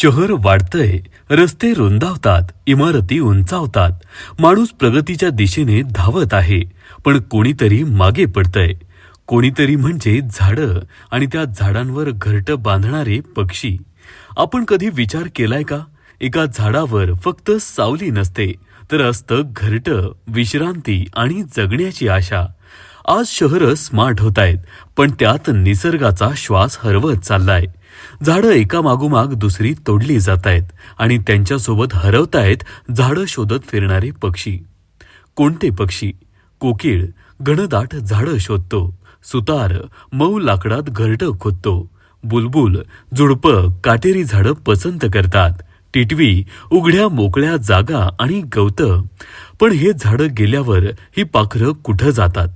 शहर वाढतंय रस्ते रुंदावतात इमारती उंचावतात माणूस प्रगतीच्या दिशेने धावत आहे पण कोणीतरी मागे पडतंय. कोणीतरी म्हणजे झाडं आणि त्या झाडांवर घरटं बांधणारे पक्षी. आपण कधी विचार केलाय का? एका झाडावर फक्त सावली नसते तर असतं घरटं विश्रांती आणि जगण्याची आशा. आज शहरं स्मार्ट होत आहेत पण त्यात निसर्गाचा श्वास हरवत चाललाय. झाडं एकामागोमाग दुसरी तोडली जात आहेत आणि त्यांच्यासोबत हरवतायत झाडं शोधत फिरणारे पक्षी. कोणते पक्षी? कोकिळ घनदाट झाडं शोधतो सुतार मऊ लाकडात घरटं खोदतो बुलबुल झुडपं काटेरी झाडं पसंत करतात टिटवी उघड्या मोकळ्या जागा आणि गवतं. पण हे झाडं गेल्यावर ही पाखरं कुठं जातात?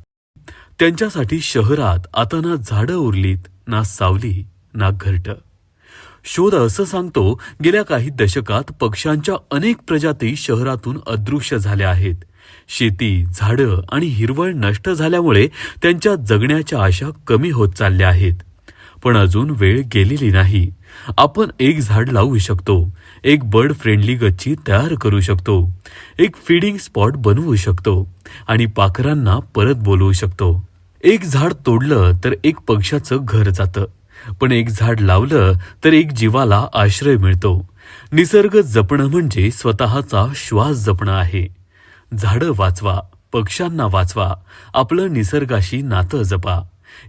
त्यांच्यासाठी शहरात आता ना झाडं उरलीत ना सावली. ना शोध असं सांगतो गेल्या काही दशकात पक्ष्यांच्या अनेक प्रजाती शहरातून अदृश्य झाल्या आहेत. शेती झाडं आणि हिरवळ नष्ट झाल्यामुळे त्यांच्या जगण्याच्या आशा कमी होत चालल्या आहेत. पण अजून वेळ गेलेली नाही. आपण एक झाड लावू शकतो एक बर्ड फ्रेंडली गच्ची तयार करू शकतो एक फीडिंग स्पॉट बनवू शकतो आणि पाखरांना परत बोलवू शकतो. एक झाड तोडलं तर एक पक्षाचं घर जातं. पण एक झाड लावलं तर एक जीवाला आश्रय मिळतो. निसर्ग जपणं म्हणजे स्वतःचा श्वास जपणं आहे. झाडं वाचवा पक्ष्यांना वाचवा आपलं निसर्गाशी नातं जपा.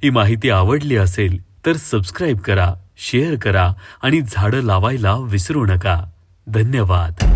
ही माहिती आवडली असेल तर सबस्क्राईब करा शेअर करा आणि झाडं लावायला विसरू नका. धन्यवाद.